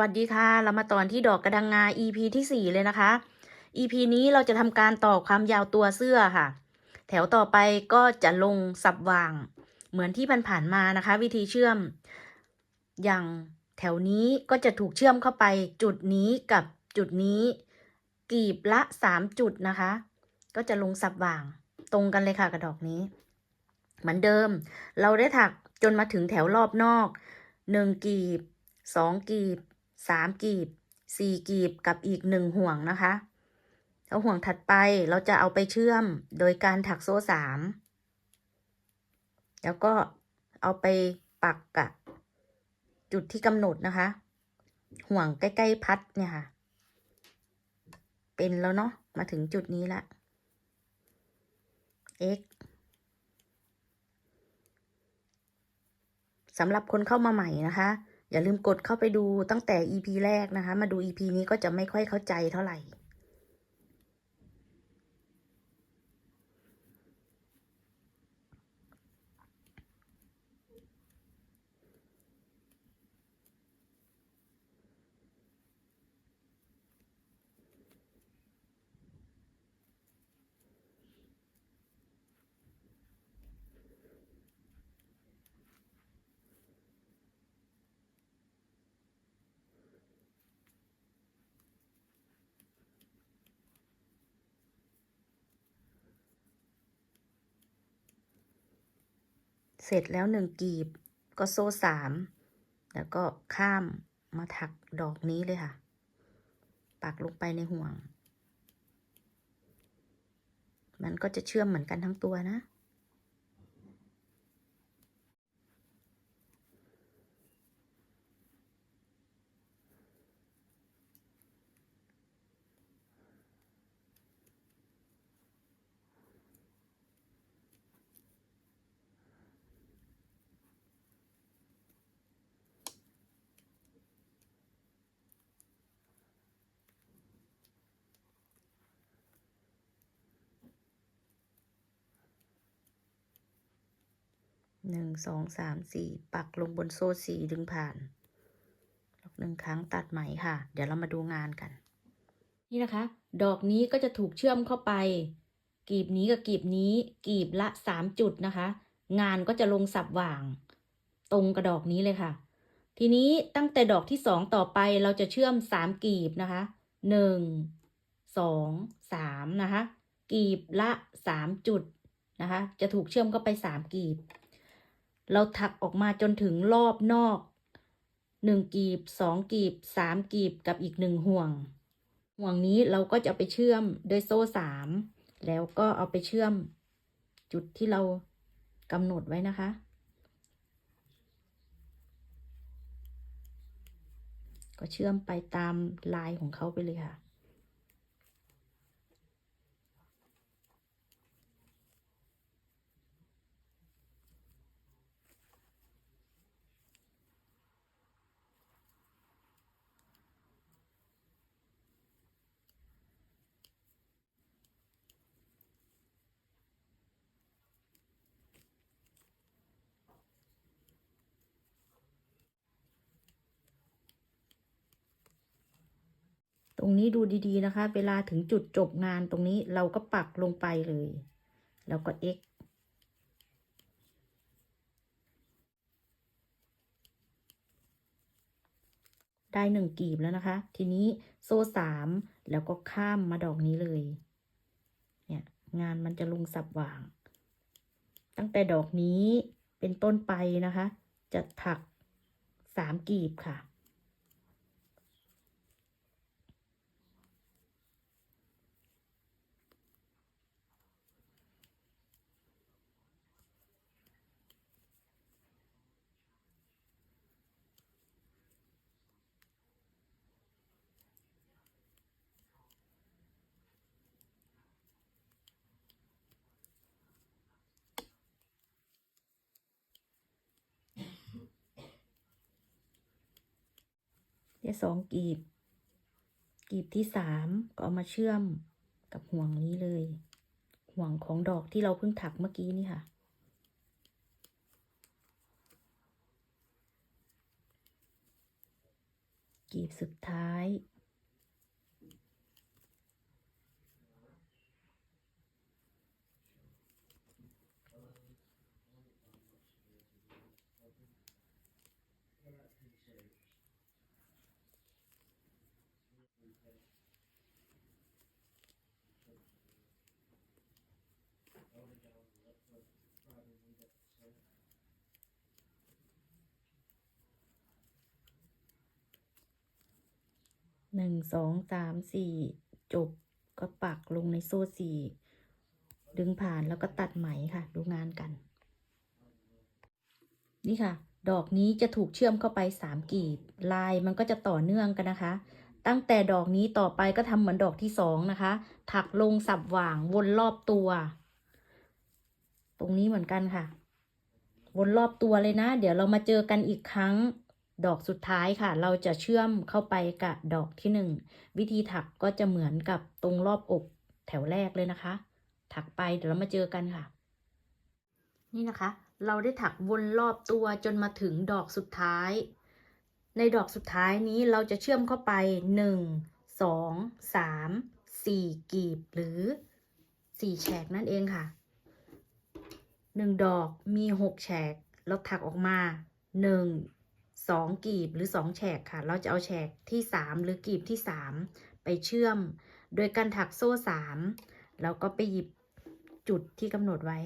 วัสดีค่ะ เรามาตอนที่ดอกกระดังงา EP ที่ 4 เลยนะคะ EP นี้เราจะทำการต่อความยาวตัวเสื้อค่ะ แถวต่อไปก็จะลงสับวาง เหมือนที่ผ่านๆมานะคะ วิธีเชื่อม อย่างแถวนี้ก็จะถูกเชื่อมเข้าไป จุดนี้กับจุดนี้ กีบละ 3 จุดนะคะ ก็จะลงสับวาง ตรงกันเลยค่ะกับดอกนี้ เหมือนเดิม เราได้ถักจนมาถึงแถวรอบนอกหนึ่งกีบสองกีบ สามกีบสี่กีบกับอีกหนึ่งห่วงนะคะแล้วห่วงถัดไปเราจะเอาไปเชื่อมโดยการถักโซ่สามแล้วก็เอาไปปักกับจุดที่กำหนดนะคะ ห่วงใกล้ๆพัดเนี่ยค่ะ เป็นแล้วเนาะมาถึงจุดนี้ละ x สำหรับคนเข้ามาใหม่นะคะ อย่าลืมกดเข้าไปดูตั้งแต่ EP แรกนะคะ มาดู EP นี้ก็จะไม่ค่อยเข้าใจเท่าไหร่ เสร็จแล้วหนึ่งกีบ ก็โซ่สามแล้วก็ข้ามมาถักดอกนี้เลยค่ะ ปักลงไปในห่วง มันก็จะเชื่อมเหมือนกันทั้งตัวนะ หนึ่งสองสามสี่ปักลงบนโซ่สี่ดึงผ่านหนึ่งครั้งตัดไหมค่ะ เดี๋ยวเรามาดูงานกัน นี่นะคะ ดอกนี้ก็จะถูกเชื่อมเข้าไป กีบนี้กับกีบนี้ กีบละสามจุดนะคะ งานก็จะลงสับหว่าง ตรงกับดอกนี้เลยค่ะ ทีนี้ตั้งแต่ดอกที่สองต่อไปเราจะเชื่อมสามกีบนะคะหนึ่งสองสามนะคะ กีบละสามจุดนะคะ จะถูกเชื่อมเข้าไปสามกีบ เราถักออกมาจนถึงรอบนอกหนึ่งกีบสองกีบสามกีบกับอีกหนึ่งห่วง ห่วงนี้เราก็จะเอาไปเชื่อมด้วยโซ่สามแล้วก็เอาไปเชื่อมจุดที่เรากำหนดไว้นะคะ ก็เชื่อมไปตามลายของเขาไปเลยค่ะ ตรงนี้ดูดีๆนะคะ เวลาถึงจุดจบงานตรงนี้เราก็ปักลงไปเลย แล้วก็ x ได้หนึ่งกีบแล้วนะคะ ทีนี้โซ่สามแล้วก็ข้ามมาดอกนี้เลย เนี่ยงานมันจะลงสับหว่าง ตั้งแต่ดอกนี้เป็นต้นไปนะคะ จะถักสามกีบค่ะ ได้สองกีบ กีบที่สามก็เอามาเชื่อมกับห่วงนี้เลย ห่วงของดอกที่เราเพิ่งถักเมื่อกี้นี่ค่ะ กีบสุดท้าย หนึ่งสองสามสี่จบก็ปักลงในโซ่สี่ดึงผ่านแล้วก็ตัดไหมค่ะ ดูงานกัน นี่ค่ะ ดอกนี้จะถูกเชื่อมเข้าไปสามกีบลายมันก็จะต่อเนื่องกันนะคะ ตั้งแต่ดอกนี้ต่อไปก็ทำเหมือนดอกที่สองนะคะ ถักลงสับหว่างวนรอบตัว ตรงนี้เหมือนกันค่ะ วนรอบตัวเลยนะ เดี๋ยวเรามาเจอกันอีกครั้ง ดอกสุดท้ายค่ะ เราจะเชื่อมเข้าไปกับดอกที่หนึ่งวิธีถักก็จะเหมือนกับตรงรอบอกแถวแรกเลยนะคะ ถักไปเดี๋ยวเรามาเจอกันค่ะ นี่นะคะ เราได้ถักวนรอบตัวจนมาถึงดอกสุดท้าย ในดอกสุดท้ายนี้เราจะเชื่อมเข้าไปหนึ่งสองสามสี่กีบหรือสี่แฉกนั่นเองค่ะหนึ่งดอกมีหกแฉก เราถักออกมาห นึ่งสองกีบหรือสองแฉกค่ะ เราจะเอาแฉกที่สามหรือกีบที่สามไปเชื่อม โดยการถักโซ่สามแล้วก็ไปหยิบจุดที่กำหนดไว้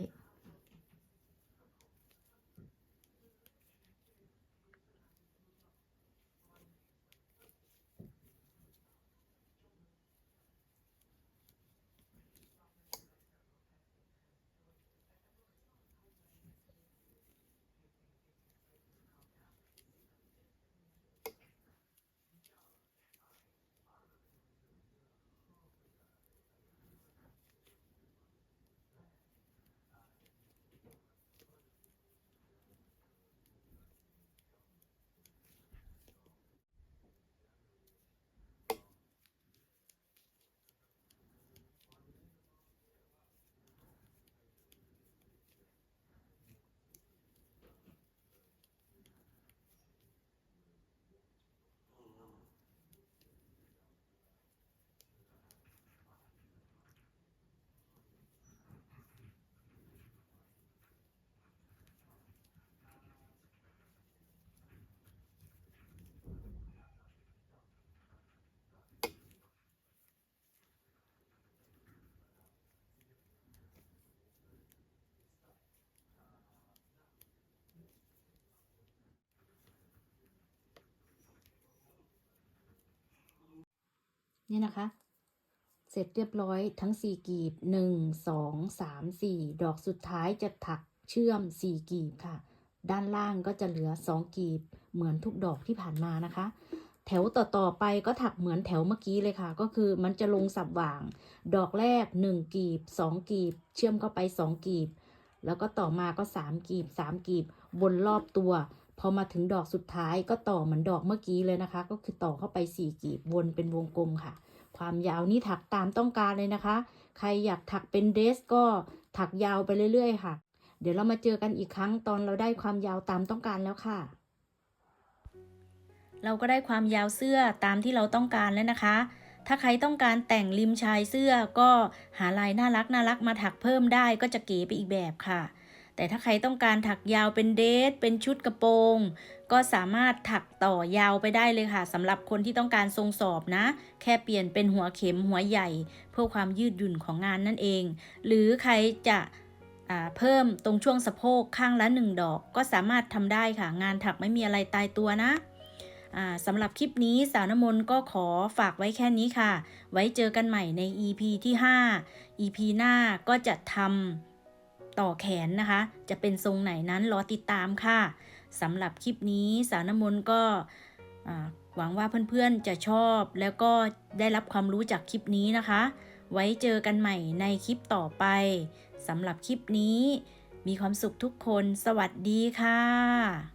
นี่นะคะ เสร็จเรียบร้อยทั้ง 4 กีบ 1 2 3 4 ดอกสุดท้ายจะถักเชื่อม 4 กีบค่ะ ด้านล่างก็จะเหลือ 2 กีบ เหมือนทุกดอกที่ผ่านมานะคะ แถวต่อๆไปก็ถักเหมือนแถวเมื่อกี้เลยค่ะ ก็คือมันจะลงสับหว่าง ดอกแรก 1 กีบ 2 กีบ เชื่อมเข้าไป 2 กีบ แล้วก็ต่อมาก็ 3 กีบ 3 กีบวนรอบตัว พอมาถึงดอกสุดท้ายก็ต่อเหมือนดอกเมื่อกี้เลยนะคะ ก็คือต่อเข้าไป4กีบวนเป็นวงกลมค่ะ ความยาวนี่ถักตามต้องการเลยนะคะ ใครอยากถักเป็นเดรสก็ถักยาวไปเรื่อย ๆ ค่ะ เดี๋ยวเรามาเจอกันอีกครั้งตอนเราได้ความยาวตามต้องการแล้วค่ะ เราก็ได้ความยาวเสื้อตามที่เราต้องการแล้วนะคะ ถ้าใครต้องการแต่งริมชายเสื้อก็หาลายน่ารักน่ารักมาถักเพิ่มได้ก็จะเก๋ไปอีกแบบค่ะ แต่ถ้าใครต้องการถักยาวเป็นเดรสเป็นชุดกระโปรง ก็สามารถถักต่อยาวไปได้เลยค่ะสำหรับคนที่ต้องการทรงสอบนะ แค่เปลี่ยนเป็นหัวเข็มหัวใหญ่ เพื่อความยืดหยุ่นของงานนั่นเอง หรือใครจะเพิ่มตรงช่วงสะโพกข้างละหนึ่งดอก ก็สามารถทำได้ค่ะ งานถักไม่มีอะไรตายตัวนะสำหรับคลิปนี้สาวน้ำมนต์ก็ขอฝากไว้แค่นี้ค่ะ ไว้เจอกันใหม่ใน EP ที่ 5 EP หน้าก็จะทำ ต่อแขนนะคะ จะเป็นทรงไหนนั้นรอติดตามค่ะสำหรับคลิปนี้สาวน้ำมนต์ก็หวังว่าเพื่อนๆจะชอบ แล้วก็ได้รับความรู้จากคลิปนี้นะคะ ไว้เจอกันใหม่ในคลิปต่อไปสำหรับคลิปนี้ มีความสุขทุกคน สวัสดีค่ะ